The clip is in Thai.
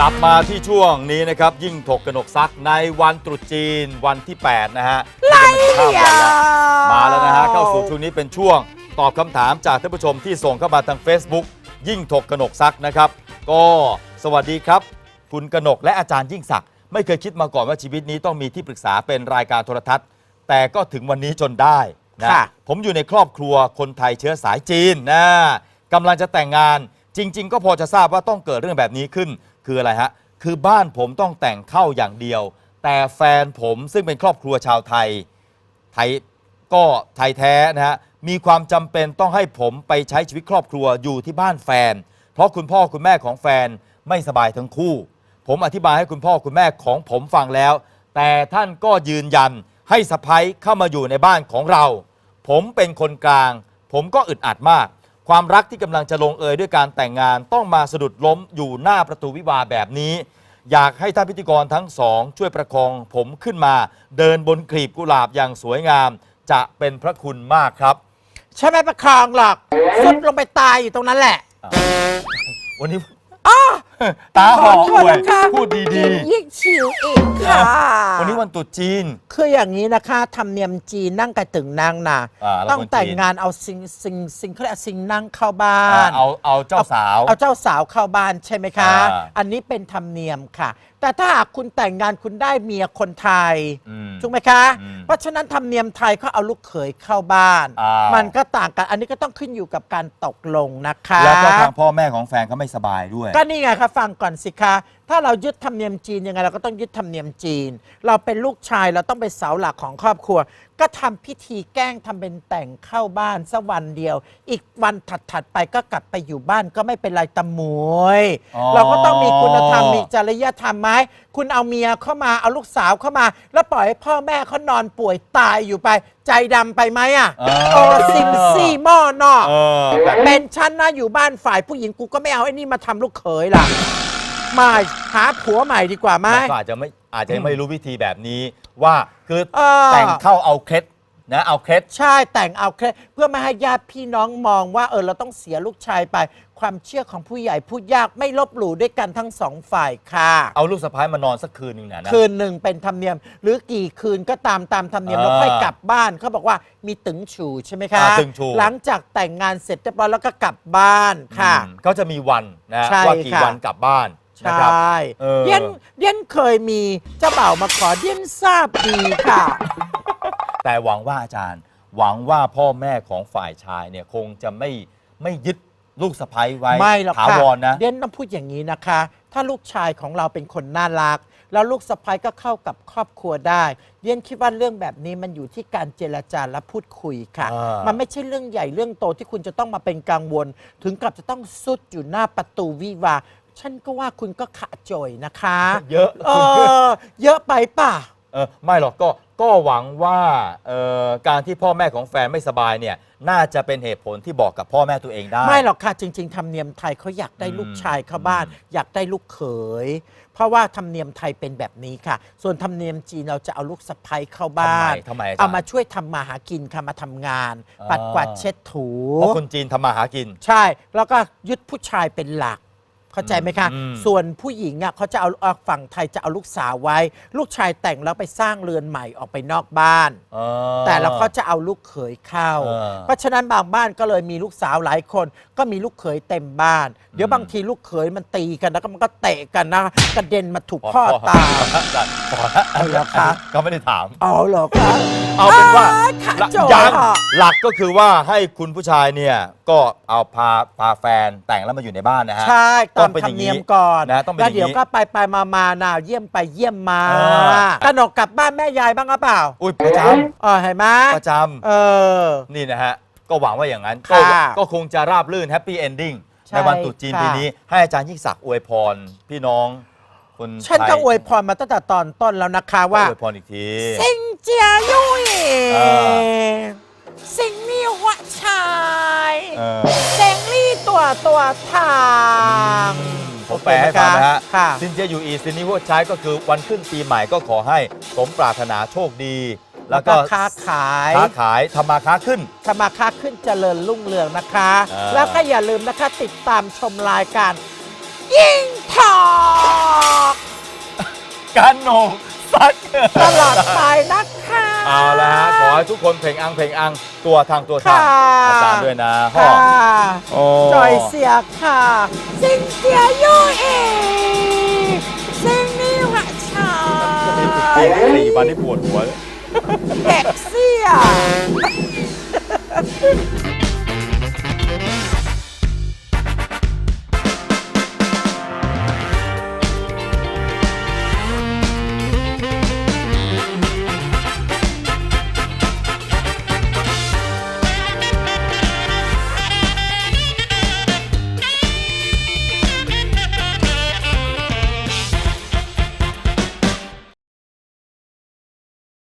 กลับมาที่ช่วงนี้นะครับ ยิ่งถกกนกซักในวันตรุษจีนวันที่ 8 นะฮะที่จะมาข้ามวันแล้วมาแล้วนะฮะเข้าสู่ช่วงนี้เป็นช่วงตอบคำถามจากท่านผู้ชมที่ส่งเข้ามาทาง Facebook ยิ่งถกกนกซักนะครับ ก็สวัสดีครับ คุณกนกและอาจารย์ยิ่งศักดิ์ไม่เคยคิดมาก่อนว่าชีวิตนี้ต้องมีที่ปรึกษาเป็นรายการโทรทัศน์ แต่ก็ถึงวันนี้จนได้นะค่ะ ผมอยู่ในครอบครัวคนไทยเชื้อสายจีนนะกำลังจะแต่งงาน จริง ๆ ก็พอจะทราบว่าต้องเกิดเรื่องแบบนี้ขึ้น คืออะไรฮะ คือบ้านผมต้องแต่งเข้าอย่างเดียว แต่แฟนผมซึ่งเป็นครอบครัวชาวไทย ไทยก็ไทยแท้นะฮะ มีความจำเป็นต้องให้ผมไปใช้ชีวิตครอบครัวอยู่ที่บ้านแฟน เพราะคุณพ่อคุณแม่ของแฟนไม่สบายทั้งคู่ ผมอธิบายให้คุณพ่อคุณแม่ของผมฟังแล้ว แต่ท่านก็ยืนยันให้สะพ้ยเข้ามาอยู่ในบ้านของเรา ผมเป็นคนกลาง ผมก็อึดอัดมาก ความรักที่กำลังจะลงเอยด้วยการแต่งงานต้องมาสะดุดล้มอยู่หน้าประตูวิวาห์แบบนี้ อยากให้ท่านพิธีกรทั้งสอง ช่วยประคองผมขึ้นมา เดินบนกลีบกุหลาบอย่างสวยงาม จะเป็นพระคุณมากครับใช่ไหมประคองหรอกสุดลงไปตายอยู่ตรงนั้นแหละ วันนี้ ตาห่อขอโทอษวยนะคะพูดดียิ่งชิวอีกค่ะๆ วันนี้วันตรุษจีน คืออย่างนี้นะคะทำเนียมจีนนั่งกระตึงนางนะอ่าแล้วต้องคนจีน แต่งงานเอาซิงซิงซิงเขาเรียกซิงนั่งเข้าบ้าอ่าน เอาเอาเจ้าสาว เอาเจ้าสาวเข้าบ้านใช่ไหมคะ อ่า อันนี้เป็นธรรมเนียมค่ะ แต่ถ้าหากคุณแต่งงานคุณได้เมียคนไทย อืม ถูกไหมคะ อืมเพราะฉะนั้นธรรมเนียมไทยเขาเอาลูกเขยเข้าบ้านอ้าวมันก็ต่างกัน อันนี้ก็ต้องขึ้นอยู่กับการตกลงนะคะ แล้วก็ทางพ่อแม่ของแฟนเขาไม่สบายด้วย ก็นี่ไงคะฟังก่อนสิคะ ถ้าเรายึดธรรมเนียมจีนยังไงเราก็ต้องยึดธรรมเนียมจีน เราเป็นลูกชายเราต้องเป็นเสาหลักของครอบครัว ก็ทำพิธีแกล้งทำเป็นแต่งเข้าบ้านสักวันเดียว อีกวันถัดๆไปก็กลับไปอยู่บ้านก็ไม่เป็นไรตะหมวย อ๋อ เราก็ต้องมีคุณธรรมมีจริยธรรมไหมคุณเอาเมียเข้ามาเอาลูกสาวเข้ามา แล้วปล่อยให้พ่อแม่เขานอนป่วยตายอยู่ไป ใจดำไปไหมอะเออ โอ้ซิมซี่หม้อนอก เออแบบเป็นฉันนะอยู่บ้านฝ่ายผู้หญิงกูก็ไม่เอาไอ้นี่มาทำลูกเขยล่ะมาหาผัวใหม่ดีกว่าไหม ก็อาจจะไม่อาจจะไม่รู้วิธีแบบนี้ว่าคือเออ แต่งเข้าเอาเคล็ด นะเอาเคล็ด ใช่แต่งเอาแค่เพื่อไม่ให้ญาติพี่น้องมองว่าเออเราต้องเสียลูกชายไป ความเชื่อของผู้ใหญ่ผู้ยากไม่ลบหลู่ด้วยกันทั้งสองฝ่ายค่ะ เอาลูกสะพ้ายมานอนสักคืนหนึ่งนะนะ คืนหนึ่งเป็นธรรมเนียม หรือกี่คืนก็ตามตามธรรมเนียมอ่าแล้วค่อยกลับบ้านเขาบอกว่ามีตึงฉูใช่ไหมคะอ่าตึงฉู่หลังจากแต่งงานเสร็จเรียบร้อยแล้วก็กลับบ้านค่ะ อืมเขาจะมีวันนะใช่ว่ากี่ค่ะ วันกลับบ้านใชนะครับ่เออ เดียนเดียนเคยมีเจ้าบ่าวมาขอเดียนทราบดีค่ะ แต่หวังว่าอาจารย์ หวังว่าพ่อแม่ของฝ่ายชายเนี่ยคงจะไม่ไม่ยึดลูกสะพ้ายไว้ไม่หรอกถาค่ะวรนะ เดียนต้องพูดอย่างนี้นะคะ ถ้าลูกชายของเราเป็นคนน่ารัก แล้วลูกสะใภ้ก็เข้ากับครอบครัวได้เดียนคิดว่าเรื่องแบบนี้มันอยู่ที่การเจรจาและพูดคุยค่ะ อ่ามั มันไม่ใช่เรื่องใหญ่เรื่องโตที่คุณจะต้องมาเป็นกังวล ถึงกับจะต้องสุดอยู่หน้าประตูวิวาห์ฉันก็ว่าคุณก็ขะจ่อยนะคะ เยอะเออเยอะไปป่ะ เออไม่หรอกก็ก็หวังว่าเอ่อการที่พ่อแม่ของแฟนไม่สบายเนี่ยน่าจะเป็นเหตุผลที่บอกกับพ่อแม่ตัวเองได้ ไม่หรอกค่ะ จริง ๆ ธรรมเนียมไทยเขาอยากได้อืมลูกชายเข้าบ้านอืมอยากได้ลูกเขย เพราะว่าธรรมเนียมไทยเป็นแบบนี้ค่ะ ส่วนธรรมเนียมจีนเราจะเอาลูกสะใภ้เข้าบ้าน ทำไมทำไมอาจารย์เอามาช่วยทำมาหากินค่ะมาทำงาน อ่า ปัดกวาดเช็ดถู เพราะคนจีนทำมาหากิน ใช่ แล้วก็ยึดผู้ชายเป็นหลัก เข้าใจไหมคะ อืม ส่วนผู้หญิงอะเขาจะเอาเอาฝั่งไทยจะเอาลูกสาวไว้ ลูกชายแต่งแล้วไปสร้างเรือนใหม่ออกไปนอกบ้าน เออ แต่แล้วเขาจะเอาลูกเขยเข้า เออเพราะฉะนั้นบางบ้านก็เลยมีลูกสาวหลายคน ก็มีลูกเขยเต็มบ้าน เดี๋ยวอืมบางทีลูกเขยมันตีกันแล้วก็มันก็เตะกันนะกระเด็นมาถูกพอพ่อพอตา พอแล้วเอาเหรอคะ ก็ไม่ได้ถาม อ๋อเหรอคะเอาเป็นว่าอ้ยขาหลักโจยังค่ะ หลักก็คือว่าให้คุณผู้ชายเนี่ย ก็เอาพาพาแฟนแต่งแล้วมาอยู่ในบ้านนะฮะ ใช่ตามต้องเป็นธรอรย่ามงเนีนี้ยมก่อนนะต้องเป็นแล้วเดี๋ยวอย่างนี้ก็ไปไปมามานาเยี่ยมไปเยี่ยมมาเออ กนกกลับบ้านแม่ยายบ้างหรือเปล่าอุ้ยประจเออเห็นไหมำประจเออำนี่นะฮะ ก็หวังว่าอย่างนั้นค่ะก็ก็คงจะราบรื่นแฮปปี้เอนดิ้งใช่ในวันตรุษจีนค่ะ ปีนี้ ให้อาจารย์ยิ่งศักดิ์อวยพร พี่น้องคนฉันไทยก็อวยพรมาตั้งแต่ตอนต้นแล้วนะคะว่า อวยพรอีกที สิงเจียยุยเออสิงนี่หัวชาย เออ เซงลี่ ตัวตัวทางผมแปลให้ฟังนะฮะค่ะ ซินเจียยูอีซินนี้หัวใช้ก็คือวันขึ้นปีใหม่ก็ขอให้สมปรารถนาโชคดี แล้แล้ววก็ก็ค้าขายค้าขายทำมาค้าขึ้นธรรมาค้าขึ้นเจริญรุ่งเรืองนะคะอ่าแล้วก็อย่าลืมนะคะติดตามชมรายการยิ่งถอกการโหนกซักตลอดไปนะคะเอาละฮะ ขอให้ทุกคนเพลงอังเพลงอังตัวทางตัวทางค่ะอาจารย์ด้วยนะพ่อค่ะโอ้จอยเสียค่ะซิงเสียยูเอซิงนี่หะชาสี่วันที่ปวดหัวเด็กเสีย